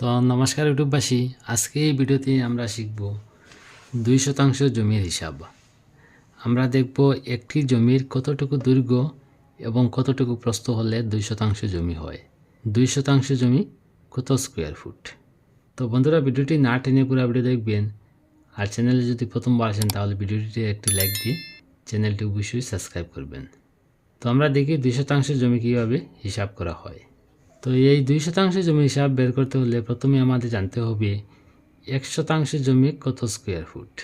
তো নমস্কার ইউটিউববাসী, আজকে এই ভিডিওতে আমরা শিখব দুই শতাংশ জমির হিসাব। আমরা দেখব একটি জমির কতটুকু দৈর্ঘ্য এবং কতটুকু প্রস্থ হলে দুই শতাংশ জমি হয়। দুই শতাংশ জমি কত স্কোয়ার ফুট তো বন্ধুরা, ভিডিওটি না টেনে পুরো ভিডিও দেখবেন। আর চ্যানেলে যদি প্রথমবার আসেন, তাহলে ভিডিওটিতে একটি লাইক দিয়ে চ্যানেলটি অবশ্যই সাবস্ক্রাইব করবেন। তো আমরা দেখি দুই শতাংশ জমি কীভাবে হিসাব করা হয়। তো এই দুই শতাংশ জমি হিসাব বের করতে হলে প্রথমে আমাদের জানতে হবে, এক শতাংশ জমি কত স্কোয়ার ফুট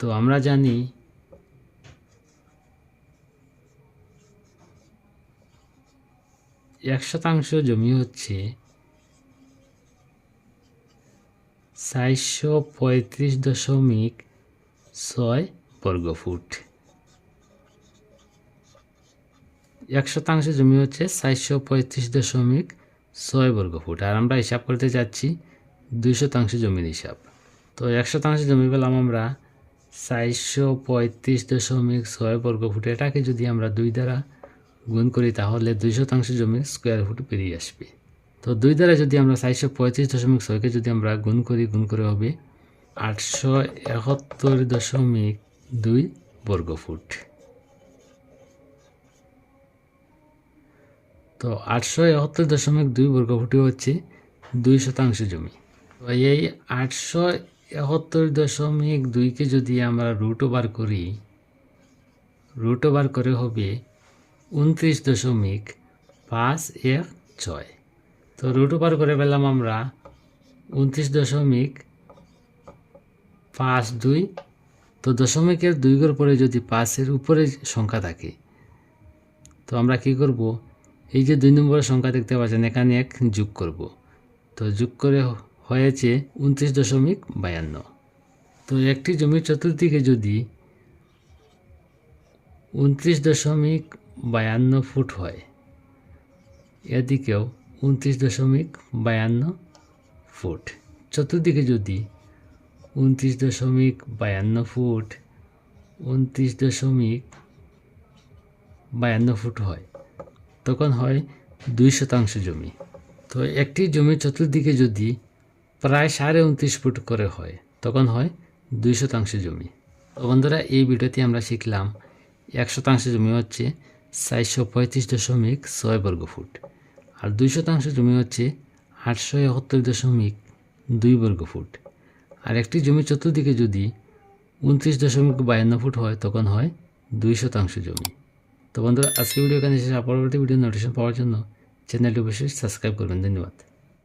তো আমরা জানি, এক শতাংশ জমি হচ্ছে চারশো পঁয়ত্রিশ দশমিক ছয় বর্গ ফুট। এক শতাংশ জমি হচ্ছে চারশো পঁয়ত্রিশ দশমিক ছয় বর্গ ফুট। আর আমরা হিসাব করতে যাচ্ছি দুই শতাংশ জমির হিসাব। তো এক শতাংশ জমি পেলাম আমরা চারশো পঁয়ত্রিশ দশমিক ছয় বর্গ ফুট। এটাকে যদি আমরা দুই দ্বারা গুণ করি, তাহলে দুই শতাংশ জমির স্কোয়ার ফুট বেরিয়ে আসবে। তো দুই দ্বারা যদি আমরা চারশো পঁয়ত্রিশ দশমিক ছয়কে যদি আমরা গুণ করি, গুণ করে হবে আটশো একাত্তর দশমিক দুই বর্গ তো আটশো একাত্তর দশমিক দুই বর্গ ফুটে হচ্ছে দুই শতাংশ জমি। তো এই আটশো একাত্তর দশমিক দুইকে যদি আমরা রুট ওভার করি রুট ওভার করে হবে উনত্রিশ দশমিক পাঁচ এক ছয়। তো রুট ওভার করে পেলাম আমরা উনত্রিশ দশমিক পাঁচ দুই। তো দশমিকের দুই ঘর পরে যদি পাঁচের উপরে সংখ্যা থাকে, তো আমরা কি করব? এই যে দুই নম্বরের সংখ্যা দেখতে পাচ্ছেন, এখানে এক যোগ করব। তো যোগ করে হয়েছে উনত্রিশ দশমিক বায়ান্ন। তো একটি জমির চতুর্দিকে যদি উনত্রিশ দশমিক বায়ান্ন ফুট হয়, এদিকেও উনত্রিশ দশমিক বায়ান্ন ফুট। চতুর্দিকে যদি উনত্রিশ দশমিক বায়ান্ন ফুট, উনত্রিশ দশমিক বায়ান্ন ফুট হয় তখন হয় দুই শতাংশ জমি। তো একটি জমির চতুর্দিকে যদি প্রায় সাড়ে উনত্রিশ ফুট করে হয়, তখন হয় দুই শতাংশ জমি। তো বন্ধুরা, এই ভিডিওতে আমরা শিখলাম এক শতাংশ জমি হচ্ছে চারশো পঁয়ত্রিশ দশমিক ছয় বর্গ ফুট, আর দুই শতাংশ জমি হচ্ছে আটশো একাত্তর দশমিক দুই বর্গ ফুট। আর একটি জমি চতুর্দিকে যদি উনত্রিশ দশমিক বায়ান্ন ফুট হয়, তখন হয় দুই শতাংশ জমি। তো বন্ধুরা আজকে ভিডিও এখানে শেষ। পরবর্তী ভিডিও নোটিফিকেশন পাওয়ার জন্য চ্যানেলটি অবশ্যই সাবস্ক্রাইব করবেন। ধন্যবাদ।